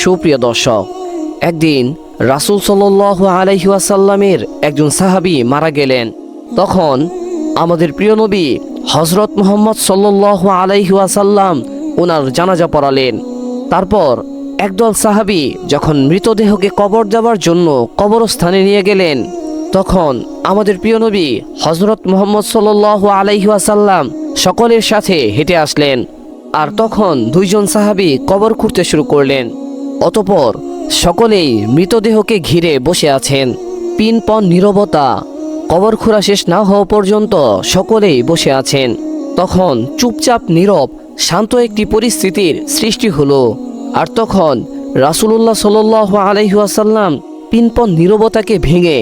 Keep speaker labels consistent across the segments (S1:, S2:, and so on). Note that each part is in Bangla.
S1: সুপ্রিয় দর্শক, একদিন রাসূল সাল্লাল্লাহু আলাইহি ওয়াসাল্লামের একজন সাহাবী মারা গেলেন। তখন আমাদের প্রিয় নবী হজরত মুহাম্মদ সাল্লাল্লাহু আলাইহি ওয়াসাল্লাম ওনার জানাজা পড়ালেন। তারপর একদল সাহাবী যখন মৃতদেহকে কবর দেওয়ার জন্য কবরস্থানে নিয়ে গেলেন, তখন আমাদের প্রিয় নবী হজরত মুহাম্মদ সাল্লাল্লাহু আলাইহি ওয়াসাল্লাম সকলের সাথে হেঁটে আসলেন। আর তখন দুইজন সাহাবী কবর খুঁড়তে শুরু করলেন। অতপর সকলেই মৃতদেহকে ঘিরে বসে আছেন। পিনপন নীরবতা, কবর খোঁড়া শেষ না হওয়া পর্যন্ত সকলেই বসে আছেন। তখন চুপচাপ নীরব, শান্ত একটি পরিস্থিতির সৃষ্টি হলো। আর তখন রাসূলুল্লাহ সাল্লাল্লাহু আলাইহি ওয়াসাল্লাম পিনপন নীরবতাকে ভেঙে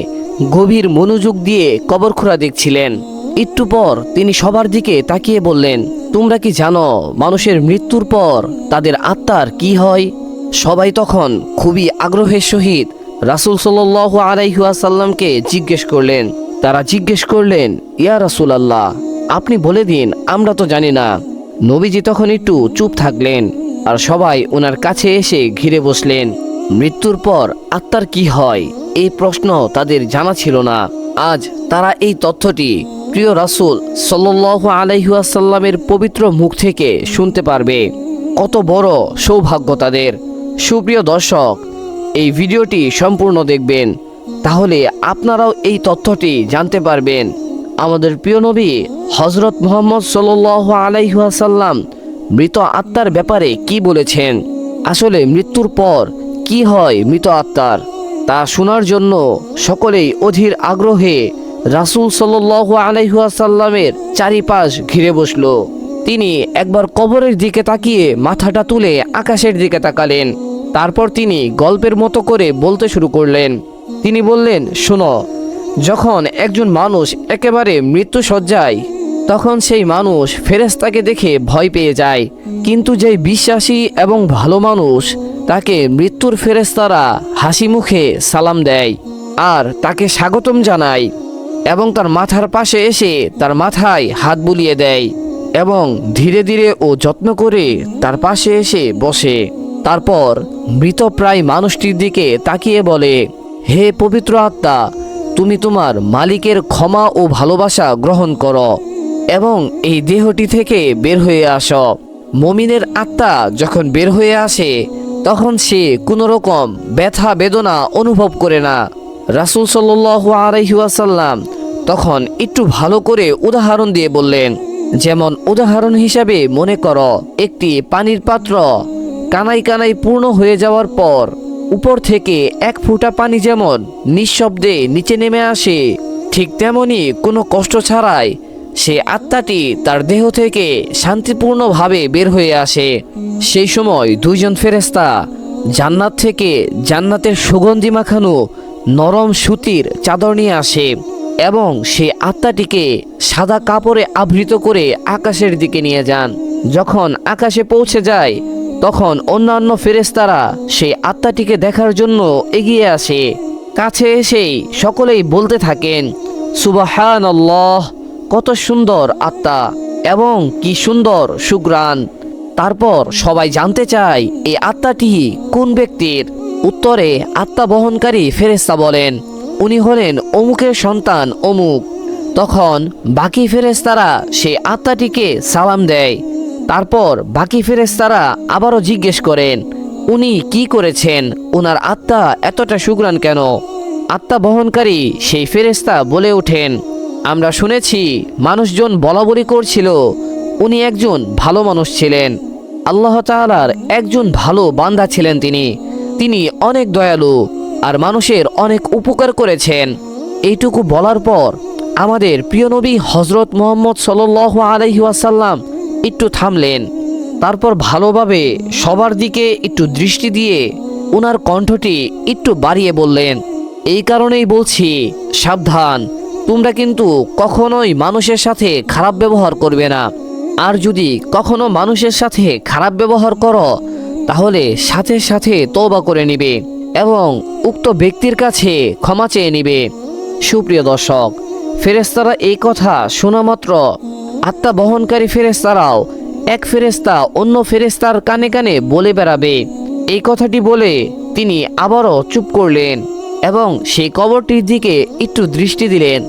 S1: গভীর মনোযোগ দিয়ে কবর খোঁড়া দেখছিলেন। একটু পর তিনি সবার দিকে তাকিয়ে বললেন, তোমরা কি জানো মানুষের মৃত্যুর পর তাদের আত্মার কি হয়? সবাই তখন খুবই আগ্রহের সহিত রাসূল সাল্লাল্লাহু আলাইহি ওয়াসাল্লামকে জিজ্ঞেস করলেন, তারা জিজ্ঞেস করলেন, ইয়া রাসূল আল্লাহ আপনি বলে দিন, আমরা তো জানি না। নবীজি তখন একটু চুপ থাকলেন আর সবাই ওনার কাছে এসে ঘিরে বসলেন, মৃত্যুর পর আত্মার কি হয়? এই প্রশ্ন তাদের জানা ছিল না। আজ তারা এই তথ্যটি প্রিয় রাসূল সাল্লাল্লাহু আলাইহি ওয়াসাল্লামের পবিত্র মুখ থেকে শুনতে পারবে। কত বড় সৌভাগ্য তাদের। সুপ্রিয় দর্শক, এই ভিডিওটি সম্পূর্ণ দেখবেন। তাহলে আপনারাও এই তথ্যটি জানতে পারবেন। আমাদের প্রিয় নবী হজরত মোহাম্মদ সাল্লাল্লাহু আলাইহি ওয়াসাল্লাম মৃত আত্মার ব্যাপারে কি বলেছেন? আসলে মৃত্যুর পর কি হয় মৃত আত্মার? তা শোনার জন্য সকলেই অধীর আগ্রহে রাসূল সাল্লাল্লাহু আলাইহি ওয়াসাল্লামের চারিপাশ ঘিরে বসল। তিনি একবার কবরের দিকে তাকিয়ে মাথাটা তুলে আকাশের দিকে তাকালেন। তারপর তিনি গল্পের মতো করে বলতে শুরু করলেন। তিনি বললেন, শোনো, যখন একজন মানুষ একেবারে মৃত্যু সজ্জায় তখন সেই মানুষ ফেরেস্তাকে দেখে ভয় পেয়ে যায়। কিন্তু যে বিশ্বাসী এবং ভালো মানুষ, তাকে মৃত্যুর ফেরেস্তারা হাসি মুখে সালাম দেয় আর তাকে স্বাগতম জানায় এবং তার মাথার পাশে এসে তার মাথায় হাত বুলিয়ে দেয়। এবং ধীরে ধীরে ও যত্ন করে তার পাশে এসে বসে। তারপর মৃতপ্রায় মানুষটির দিকে তাকিয়ে বলে, হে পবিত্র আত্মা, তুমি তোমার মালিকের ক্ষমা ও ভালোবাসা গ্রহণ করো এবং এই দেহটি থেকে বের হয়ে আসো। মমিনের আত্মা যখন বের হয়ে আসে, তখন সে কোনো রকম ব্যথা, বেদনা অনুভব করে না। রাসূল সাল্লাল্লাহু আলাইহি ওয়াসাল্লাম তখন একটু ভালো করে উদাহরণ দিয়ে বললেন যেমন উদাহরণ হিসাবে মনে করো, একটি পানির পাত্র কানাই কানাই পূর্ণ হয়ে যাওয়ার পর, উপর থেকে এক ফোঁটা পানি যেমন নিঃশব্দে নিচে নেমে আসে, ঠিক তেমনি কোনো কষ্ট ছাড়াই সে আত্মাটি তার দেহ থেকে শান্তিপূর্ণভাবে বের হয়ে আসে। সেই সময় দুইজন ফেরেস্তা জান্নাত থেকে জান্নাতের সুগন্ধি মাখানো নরম সুতির চাদর নিয়ে আসে। এবং সে আত্মাটিকে সাদা কাপড়ে আবৃত করে আকাশের দিকে নিয়ে যান। যখন আকাশে পৌঁছে যায়, তখন অন্যান্য ফেরেস্তারা সেই আত্মাটিকে দেখার জন্য এগিয়ে আসে। কাছে এসেই সকলেই বলতে থাকেন সুবাহান কত সুন্দর আত্মা এবং কি সুন্দর সুগ্রাণ তারপর সবাই জানতে চায় এই আত্মাটি কোন ব্যক্তির? উত্তরে আত্মা বহনকারী ফেরেস্তা বলেন উনি হলেন অমুকের সন্তান অমুক। তখন বাকি ফেরেস্তারা সেই আত্মাটিকে সালাম দেয়। তারপর বাকি ফেরেস্তারা আবারও জিজ্ঞেস করেন, উনি কি করেছেন? ওনার আত্মা এতটা সুগ্রাণ কেন? আত্মা বহনকারী সেই ফেরেস্তা বলে ওঠেন, আমরা শুনেছি মানুষজন বলা বলি করছিল, উনি একজন ভালো মানুষ ছিলেন। আল্লাহ তাআলার একজন ভালো বান্দা ছিলেন তিনি। তিনি অনেক দয়ালু। আর মানুষের অনেক উপকার করেছেন। এইটুকু বলার পর আমাদের প্রিয় নবী হজরত মোহাম্মদ সাল্লাহ আলহি ওয়াসাল্লাম একটু থামলেন। তারপর ভালোভাবে সবার দিকে একটু দৃষ্টি দিয়ে ওনার কণ্ঠটি একটু বাড়িয়ে বললেন, এই কারণেই বলছি, সাবধান। তোমরা কিন্তু কখনোই মানুষের সাথে খারাপ ব্যবহার করবে না। আর যদি কখনো মানুষের সাথে খারাপ ব্যবহার করো, তাহলে সাথে সাথে তওবা করে নিবে। এবং উক্ত ব্যক্তির কাছে ক্ষমা চেয়ে নিবে। সুপ্রিয় দর্শক ফেরেস্তারা এই কথা শোনা মাত্র আত্মা বহনকারী ফেরেস্তারাও এক ফেরেস্তা অন্য ফেরেস্তার কানে কানে বলে বেড়াবে। এই কথাটি বলে তিনি আবারও চুপ করলেন এবং সেই কবরটির দিকে একটু দৃষ্টি দিলেন।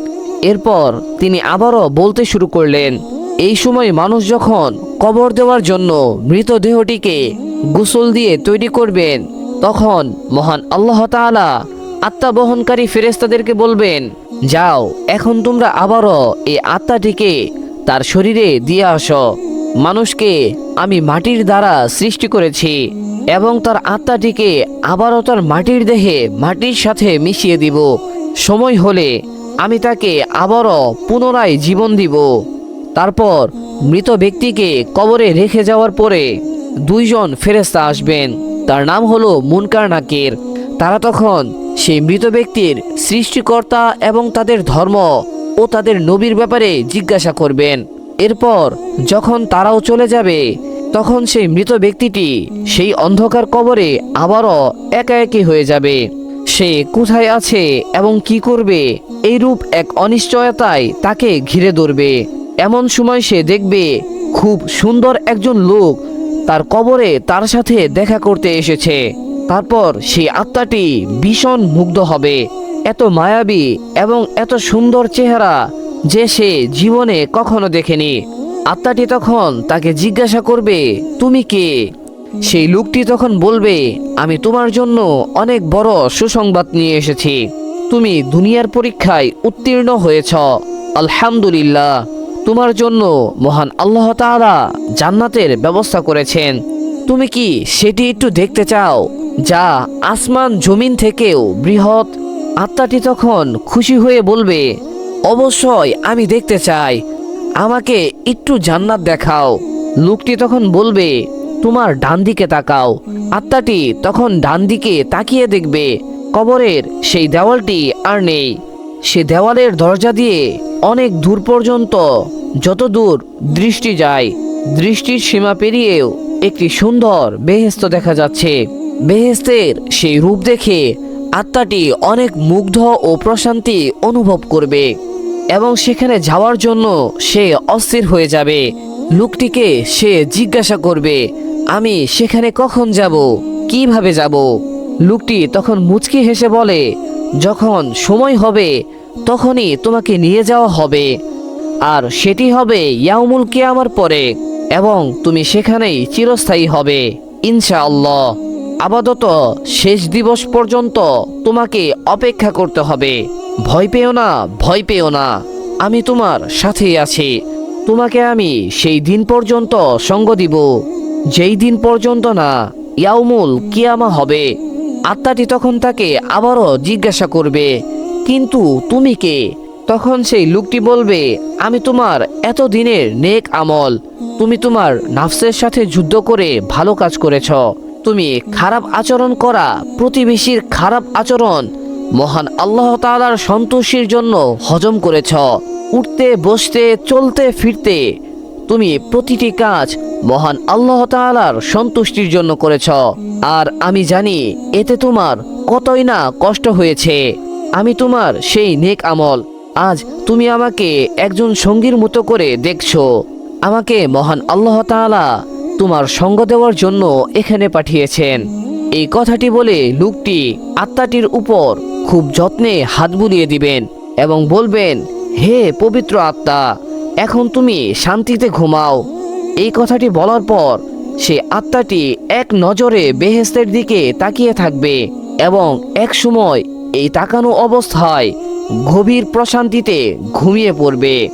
S1: এরপর তিনি আবারও বলতে শুরু করলেন, এই সময় মানুষ যখন কবর দেওয়ার জন্য মৃতদেহটিকে গোসল দিয়ে তৈরি করবেন তখন মহান আল্লাহ তাআলা আত্মা বহনকারী ফেরেস্তাদেরকে বলবেন, যাও, এখন তোমরা আবারও এই আত্মাটিকে তার শরীরে দিয়ে আসো। মানুষকে আমি মাটির দ্বারা সৃষ্টি করেছি এবং তার আত্মাটিকে আবারও তার মাটির দেহে মাটির সাথে মিশিয়ে দিব। সময় হলে আমি তাকে আবারও পুনরায় জীবন দিব। তারপর মৃত ব্যক্তিকে কবরে রেখে যাওয়ার পরে দুইজন ফেরেস্তা আসবেন। তার নাম হলো মুনকার নাকির। তারা তখন সেই মৃত ব্যক্তির সৃষ্টিকর্তা এবং তাদের ধর্ম ও তাদের নবীর ব্যাপারে জিজ্ঞাসা করবেন। এরপর যখন তারাও চলে যাবে, তখন সেই মৃত ব্যক্তিটি সেই অন্ধকার কবরে আবারও একা একই হয়ে যাবে। সে কোথায় আছে এবং কি করবে, এইরূপ এক অনিশ্চয়তায় তাকে ঘিরে ধরবে। এমন সময় সে দেখবে, খুব সুন্দর একজন লোক তার কবরে তার সাথে দেখা করতে এসেছে। তারপর সেই আত্মাটি ভীষণ মুগ্ধ হবে। এত মায়াবী এবং এত সুন্দর চেহারা যে সে জীবনে কখনো দেখেনি। আত্মাটি তখন তাকে জিজ্ঞাসা করবে, তুমি কে? সেই লোকটি তখন বলবে, আমি তোমার জন্য অনেক বড় সুসংবাদ নিয়ে এসেছি। তুমি দুনিয়ার পরীক্ষায় উত্তীর্ণ হয়েছ। আলহামদুলিল্লাহ। তোমার জন্য মহান আল্লাহ তাআলা জান্নাতের ব্যবস্থা করেছেন। তুমি কি সেটি একটু দেখতে চাও? যা আসমান জমিন থেকেও বৃহৎ। আত্মাটি তখন খুশি হয়ে বলবে, অবশ্যই আমি দেখতে চাই। আমাকে একটু জান্নাত দেখাও। লোকটি তখন বলবে, তোমার ডান দিকে তাকাও। আত্মাটি তখন ডান দিকে তাকিয়ে দেখবে, কবরের সেই দেওয়ালটি আর নেই। সে দেওয়ালের দরজা দিয়ে অনেক দূর পর্যন্ত যত দূর দৃষ্টি যায়, দৃষ্টির সীমা পেরিয়েও একটি সুন্দর বেহেস্ত দেখা যাচ্ছে। বেহেস্তের সেই রূপ দেখে আত্মাটি অনেক মুগ্ধ ও প্রশান্তি অনুভব করবে এবং সেখানে যাওয়ার জন্য সে অস্থির হয়ে যাবে। লোকটিকে সে জিজ্ঞাসা করবে, আমি সেখানে কখন যাব? কীভাবে যাব? লোকটি তখন মুচকি হেসে বলে যখন সময় হবে, তখনই তোমাকে নিয়ে যাওয়া হবে। আর সেটি হবে ইয়াউমুল কিয়ামার পরে, এবং তুমি সেখানেই চিরস্থায়ী হবে, ইনশাআল্লাহ। আপাতত শেষ দিবস পর্যন্ত তোমাকে অপেক্ষা করতে হবে। ভয় পেও না, ভয় পেও না। আমি তোমার সাথেই আছি। তোমাকে আমি সেই দিন পর্যন্ত সঙ্গ দিব। যেই দিন পর্যন্ত না, ইয়াউমুল কিয়ামা হবে। আত্মাটি তখন তাকে আবারও জিজ্ঞাসা করবে, কিন্তু তুমি কে? তখন সেই লোকটি বলবে, আমি তোমার এত দিনের নেক আমল। তুমি তোমার নাফসের সাথে যুদ্ধ করে ভালো কাজ করেছ। তুমি খারাপ আচরণ করা প্রতিবেশীর খারাপ আচরণ মহান আল্লাহ তাআলার সন্তোষীর জন্য হজম করেছ। উঠতে, বসতে, চলতে, ফিরতে তুমি প্রতিটি কাজ মহান আল্লাহ তাআলার সন্তুষ্টির জন্য করেছ। আর আমি জানি এতে তোমার কতই না কষ্ট হয়েছে। আমি তোমার সেই নেক আমল। আজ তুমি আমাকে একজন সঙ্গীর মতো করে দেখছ। আমাকে মহান আল্লাহ তাআলা তোমার সঙ্গ দেওয়ার জন্য এখানে পাঠিয়েছেন। এই কথাটি বলে লোকটি আত্মাটির উপর খুব যত্নে হাত বুলিয়ে দিবেন এবং বলবেন, হে পবিত্র আত্মা এখন তুমি শান্তিতে ঘুমাও। এই কথাটি বলার পর সে আত্মাটি এক নজরে বেহেস্তের দিকে তাকিয়ে থাকবে এবং এক সময় এই তাকানো অবস্থায় গভীর প্রশান্তিতে ঘুমিয়ে পড়বে।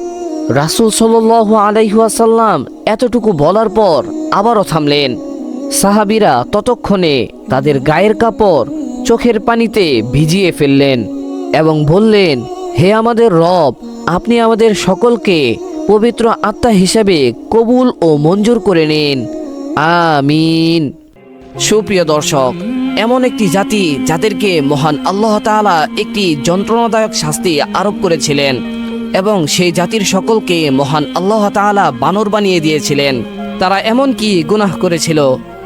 S1: রাসুল সাল্লাহ আলাইহাসাল্লাম এতটুকু বলার পর আবারও থামলেন। সাহাবিরা ততক্ষণে তাদের গায়ের কাপড় চোখের পানিতে ভিজিয়ে ফেললেন এবং বললেন, হে আমাদের রব, আপনি আমাদের সকলকে পবিত্র আত্মা হিসাবে কবুল ও মঞ্জুর করে নিন। আমিন। সুপ্রিয় দর্শক, এমন একটি জাতি যাদেরকে মহান আল্লাহ তাআলা একটি যন্ত্রণাদায়ক শাস্তি আরোপ করেছিলেন এবং সেই জাতির সকলকে মহান আল্লাহ তাআলা বানর বানিয়ে দিয়েছিলেন। তারা এমন কি গুনাহ করেছিল,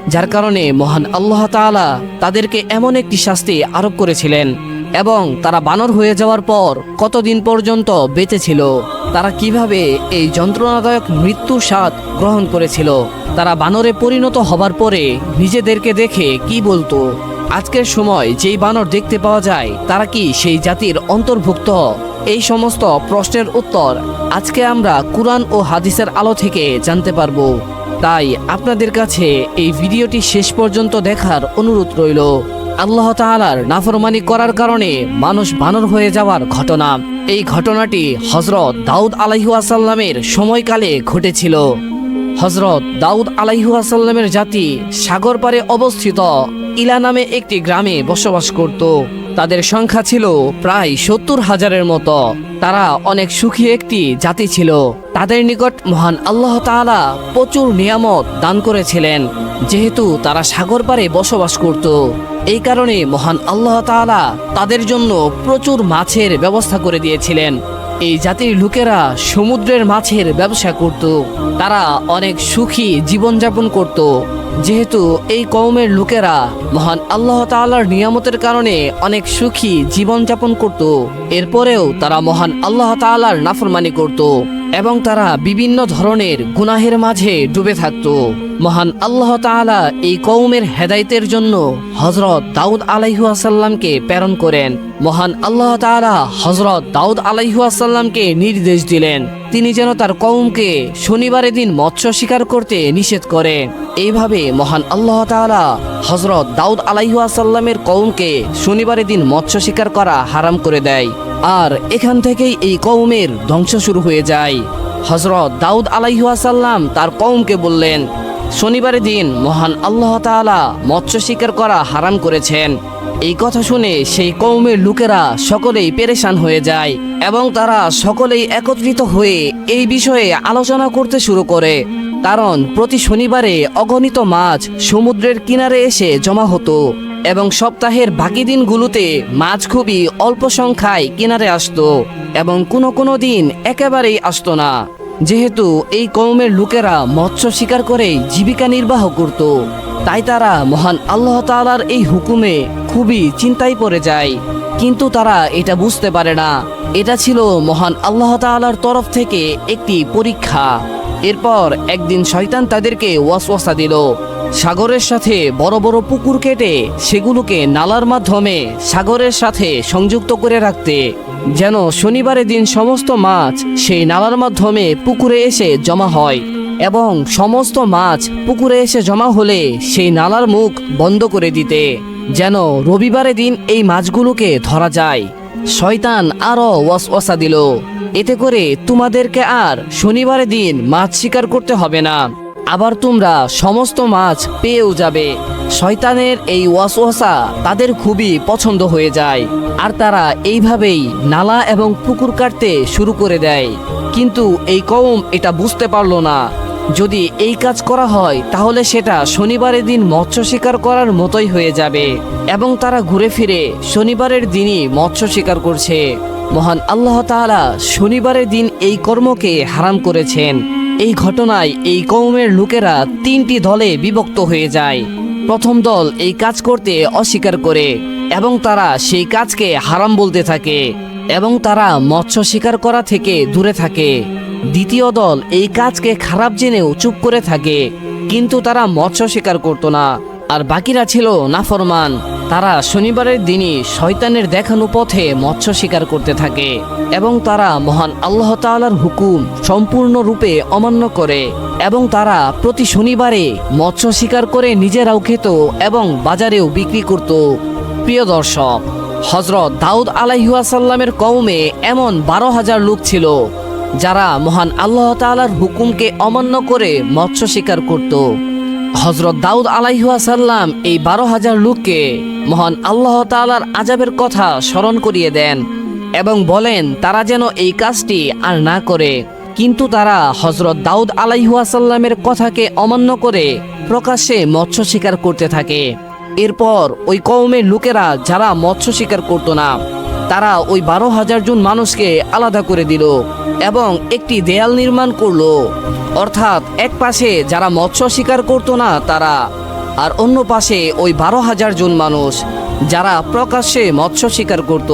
S1: যার কারণে মহান আল্লাহ তাআলা তাদেরকে এমন একটি শাস্তি আরোপ করেছিলেন? এবং তারা বানর হয়ে যাওয়ার পর কতদিন পর্যন্ত বেঁচে ছিল? তারা কীভাবে এই যন্ত্রণাদায়ক মৃত্যুর স্বাদ গ্রহণ করেছিল? তারা বানরে পরিণত হবার পরে নিজেদেরকে দেখে কি বলতো? আজকের সময় যেই বানর দেখতে পাওয়া যায়, তারা কি সেই জাতির অন্তর্ভুক্ত? এই সমস্ত প্রশ্নের উত্তর আজকে আমরা কুরআন ও হাদিসের আলো থেকে জানতে পারব। তাই আপনাদের কাছে এই ভিডিওটি শেষ পর্যন্ত দেখার অনুরোধ রইল। আল্লাহ তাআলার নাফরমানি করার কারণে মানুষ বানর হয়ে যাওয়ার ঘটনা। এই ঘটনাটি হজরত দাউদ আলাইহাসাল্লামের সময়কালে ঘটেছিল। হজরত দাউদ আলাইহাসাল্লামের জাতি সাগর পারে অবস্থিত ইলা নামে একটি গ্রামে বসবাস করত। তাদের সংখ্যা ছিল প্রায় সত্তর হাজারের মতো। তারা অনেক সুখী একটি জাতি ছিল। তাদের নিকট মহান আল্লাহ তাআলা প্রচুর নিয়ামত দান করেছিলেন। যেহেতু তারা সাগর পারে বসবাস করত। এই কারণে মহান আল্লাহ তালা তাদের জন্য প্রচুর মাছের ব্যবস্থা করে দিয়েছিলেন। এই জাতির লোকেরা সমুদ্রের মাছের ব্যবসা করত, তারা অনেক সুখী জীবনযাপন করত। যেহেতু এই কওমের লোকেরা মহান আল্লাহ তাআলার নিয়ামতের কারণে অনেক সুখী জীবনযাপন করত। এরপরেও তারা মহান আল্লাহ তাআলার নাফরমানি করত এবং তারা বিভিন্ন ধরনের গুনাহের মাঝে ডুবে থাকত। মহান আল্লাহ তাআলা এই কওমের হেদায়েতের জন্য হজরত দাউদ আলাইহাসাল্লামকে প্রেরণ করেন। মহান আল্লাহ তাআলা হজরত দাউদ আলাইহাসাল্লামকে নির্দেশ দিলেন। তিনি যেন তার কৌমকে শনিবারের দিন মৎস্য শিকার করতে নিষেধ করে এইভাবে মহান আল্লাহ তালা হজরত দাউদ আলাইহাসাল্লামের কৌমকে শনিবারের দিন মৎস্য শিকার করা হারাম করে দেয়। আর এখান থেকেই এই কৌমের ধ্বংস শুরু হয়ে যায়। হজরত দাউদ আলাইহাসাল্লাম তার কৌমকে বললেন শনিবারের দিন মহান আল্লাহ তাআলা মৎস্য শিকার করা হারাম করেছেন। এই কথা শুনে সেই কৌমের লোকেরা সকলেই পেরেশান হয়ে যায় এবং তারা সকলেই একত্রিত হয়ে এই বিষয়ে আলোচনা করতে শুরু করে। কারণ প্রতি শনিবারে অগণিত মাছ সমুদ্রের কিনারে এসে জমা হতো এবং সপ্তাহের বাকি দিনগুলোতে মাছ খুবই অল্প সংখ্যায় কিনারে আসতো এবং কোনো কোনো দিন একেবারেই আসতো না। যেহেতু এই কৌমের লোকেরা মৎস্য শিকার করে জীবিকা নির্বাহ করত, তাই তারা মহান আল্লাহ তাআলার এই হুকুমে খুবই চিন্তায় পড়ে যায়। কিন্তু তারা এটা বুঝতে পারে না। এটা ছিল মহান আল্লাহ তাআলার তরফ থেকে একটি পরীক্ষা। এরপর একদিন শয়তান তাদেরকে ওয়াসওয়াসা দিল। সাগরের সাথে বড় বড় পুকুর কেটে সেগুলোকে নালার মাধ্যমে সাগরের সাথে সংযুক্ত করে রাখতে। যেন শনিবারের দিন সমস্ত মাছ সেই নালার মাধ্যমে পুকুরে এসে জমা হয় এবং সমস্ত মাছ পুকুরে এসে জমা হলে সেই নালার মুখ বন্ধ করে দিতে, যেন রবিবারের দিন এই মাছগুলোকে ধরা যায়। শয়তান আরও ওয়াসওয়াসা দিল, এতে করে তোমাদেরকে আর শনিবারের দিন মাছ শিকার করতে হবে না। আবার তোমরা সমস্ত মাছ পেয়েও যাবে। শয়তানের এই ওয়াসওয়াসা তাদের খুবই পছন্দ হয়ে যায়। আর তারা এইভাবেই নালা এবং পুকুর কাটতে শুরু করে দেয়। কিন্তু এই কওম এটা বুঝতে পারল না। যদি এই কাজ করা হয়, তাহলে সেটা শনিবারের দিন মৎস্য শিকার করার মতোই হয়ে যাবে। এবং তারা ঘুরে ফিরে শনিবারের দিনই মৎস্য শিকার করছে। মহান আল্লাহ তাআলা শনিবারের দিন এই কর্মকে হারাম করেছেন। এই ঘটনায় এই কৌমের লোকেরা তিনটি দলে বিভক্ত হয়ে যায়। প্রথম দল এই কাজ করতে অস্বীকার করে এবং তারা সেই কাজকে হারাম বলতে থাকে এবং তারা মৎস্য শিকার করা থেকে দূরে থাকে। দ্বিতীয় দল এই কাজকে খারাপ জেনেও চুপ করে থাকে, কিন্তু তারা মৎস্য শিকার করতো না। আর বাকিরা ছিল নাফরমান। তারা শনিবারের দিনই শয়তানের দেখানো পথে মৎস্য শিকার করতে থাকে এবং তারা মহান আল্লাহ তাআলার হুকুম সম্পূর্ণরূপে অমান্য করে এবং তারা প্রতি শনিবারে মৎস্য শিকার করে নিজেরাও খেত এবং বাজারেও বিক্রি করত। প্রিয় দর্শক হজরত দাউদ আলাইহাসাল্লামের কওমে এমন বারো হাজার লোক ছিল যারা মহান আল্লাহ তাআলার হুকুমকে অমান্য করে মৎস্য শিকার করত। হজরত দাউদ আলাইহাসাল্লাম এই বারো হাজার লোককে মহান আল্লাহ তাআলার আজাবের কথা স্মরণ করিয়ে দেন এবং বলেন, তারা যেন এই কাজটি আর না করে। কিন্তু তারা হজরত দাউদ আলাইহাসাল্লামের কথাকে অমান্য করে প্রকাশ্যে মৎস্য শিকার করতে থাকে। এরপর ওই কওমের লোকেরা যারা মৎস্য শিকার করতো না তারা ওই বারো হাজার জন মানুষকে আলাদা করে দিল এবং একটি দেয়াল নির্মাণ করল। অর্থাৎ এক পাশে যারা মৎস্য শিকার করতো না তারা, আর অন্য পাশে ওই বারো হাজার জন মানুষ যারা প্রকাশ্যে মৎস্য শিকার করত।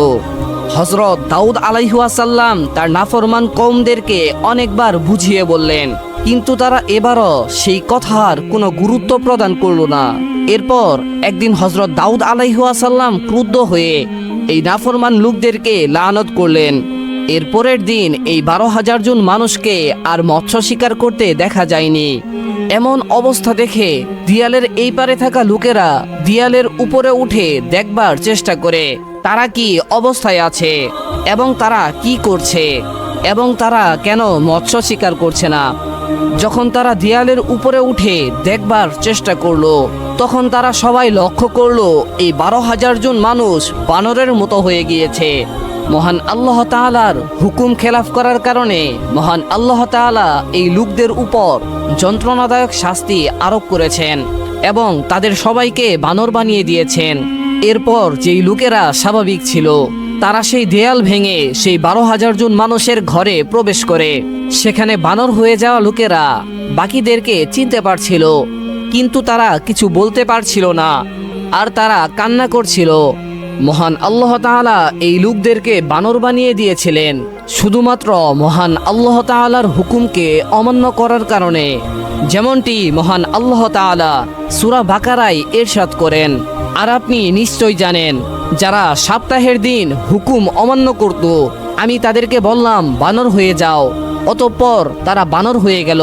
S1: হজরত দাউদ আলাইহুয়াসাল্লাম তার নাফরমান কৌমদেরকে অনেকবার বুঝিয়ে বললেন, কিন্তু তারা এবারও সেই কথার কোনো গুরুত্ব প্রদান করল না। এরপর একদিন হজরত দাউদ আলাইহুয়াসাল্লাম ক্রুদ্ধ হয়ে এই নাফরমান লোকদেরকে লানত করলেন। এর পরের দিন এই বারো হাজার জন মানুষকে আর মৎস্য শিকার করতে দেখা যায়নি। এমন অবস্থা দেখে দিয়ালের এই পারে থাকা লোকেরা দিয়ালের উপরে উঠে দেখবার চেষ্টা করে, তারা কি অবস্থায় আছে এবং তারা কি করছে এবং তারা কেন মৎস্য শিকার করছে না। যখন তারা দেয়ালের উপরে উঠে দেখবার চেষ্টা করল তখন তারা সবাই লক্ষ্য করল, এই বারো হাজার জন মানুষ বানরের মতো হয়ে গিয়েছে। মহান আল্লাহ তাআলার হুকুম খেলাফ করার কারণে মহান আল্লাহ তাআলা এই লোকদের উপর যন্ত্রণাদায়ক শাস্তি আরোপ করেছেন এবং তাদের সবাইকে বানর বানিয়ে দিয়েছেন। এরপর যেই লোকেরা স্বাভাবিক ছিল, তারা সেই দেয়াল ভেঙে সেই বারো হাজার জন মানুষের ঘরে প্রবেশ করে। সেখানে বানর হয়ে যাওয়া লোকেরা বাকিদেরকে চিনতে পারছিল। কিন্তু তারা কিছু বলতে পারছিল না, আর তারা কান্না করছিল। মহান আল্লাহ তাআলা এই লোকদেরকে বানর বানিয়ে দিয়েছিলেন, শুধুমাত্র মহান আল্লাহ তাআলার হুকুমকে অমান্য করার কারণে, যেমনটি মহান আল্লাহ তাআলা সূরা বাকারায় এরশাদ করেন। আর আপনি নিশ্চয় জানেন, যারা সপ্তাহের দিন হুকুম অমান্য করত, আমি তাদেরকে বললাম, বানর হয়ে যাও। অতঃপর তারা বানর হয়ে গেল।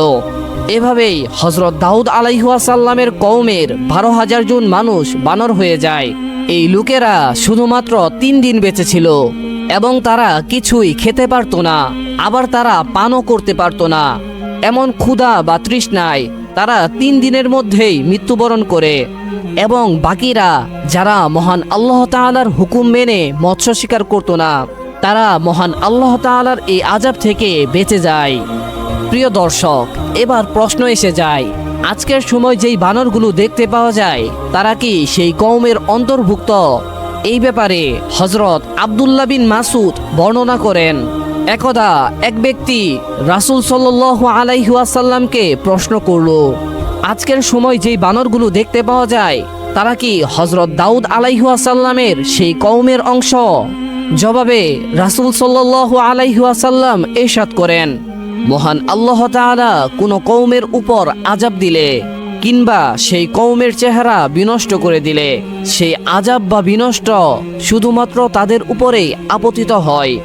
S1: এভাবেই হজরত দাউদ আলাইহুয়াসাল্লামের কৌমের বারো হাজার জন মানুষ বানর হয়ে যায়। এই লোকেরা শুধুমাত্র তিন দিন বেঁচে ছিল এবং তারা কিছুই খেতে পারতো না, আবার তারা পানও করতে পারতো না। এমন ক্ষুধা বা তৃষ্ণায় তারা তিন দিনের মধ্যেই মৃত্যুবরণ করে এবং বাকিরা যারা মহান আল্লাহ তাআলার হুকুম মেনে মৎস্য শিকার করতো না, তারা মহান আল্লাহ তাআলার এই আজাব থেকে বেঁচে যায়। প্রিয় দর্শক, এবার প্রশ্ন এসে যায়, আজকের সময় যেই বানরগুলো দেখতে পাওয়া যায়, তারা কি সেই কওমের অন্তর্ভুক্ত? এই ব্যাপারে হজরত আব্দুল্লাহ বিন মাসুদ বর্ণনা করেন। একদা এক ব্যক্তি রাসূল সাল্লাল্লাহু আলাইহি ওয়াসাল্লামকে প্রশ্ন করল, আজকের সময় যেই বানরগুলো দেখতে পাওয়া যায়, তারা কি হজরত দাউদ আলাইহি ওয়াসাল্লামের সেই কওমের অংশ? জবাবে রাসূল সাল্লাল্লাহু আলাইহি ওয়াসাল্লাম এরশাদ করেন। মহান আল্লাহ তাআলা কোনো কৌমের উপর আজাব দিলে কিংবা সেই কৌমের চেহারা বিনষ্ট করে দিলে, সেই আজাব বা বিনষ্ট শুধুমাত্র তাদের উপরেই আপতিত হয়।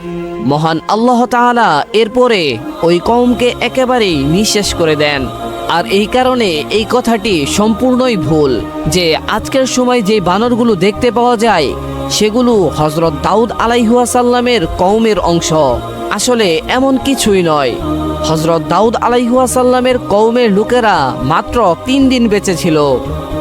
S1: মহান আল্লাহ তাআলা এরপরে ওই কৌমকে একেবারেই নিঃশেষ করে দেন। আর এই কারণে এই কথাটি সম্পূর্ণই ভুল, যে আজকের সময় যে বানরগুলো দেখতে পাওয়া যায়, সেগুলো হজরত দাউদ আলাইহুয়াসাল্লামের কৌমের অংশ। আসলে এমন কিছুই নয়। হজরত দাউদ আলাইহুয়াসাল্লামের কৌমের লোকেরা মাত্র তিন দিন বেঁচে ছিল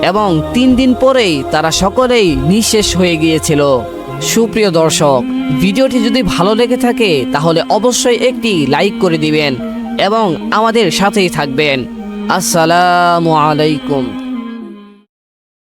S1: এবং তিন দিন পরেই তারা সকলেই নিঃশেষ হয়ে গিয়েছিল। সুপ্রিয় দর্শক, ভিডিওটি যদি ভালো লেগে থাকে, তাহলে অবশ্যই একটি লাইক করে দিবেন এবং আমাদের সাথেই থাকবেন। আসসালামু আলাইকুম।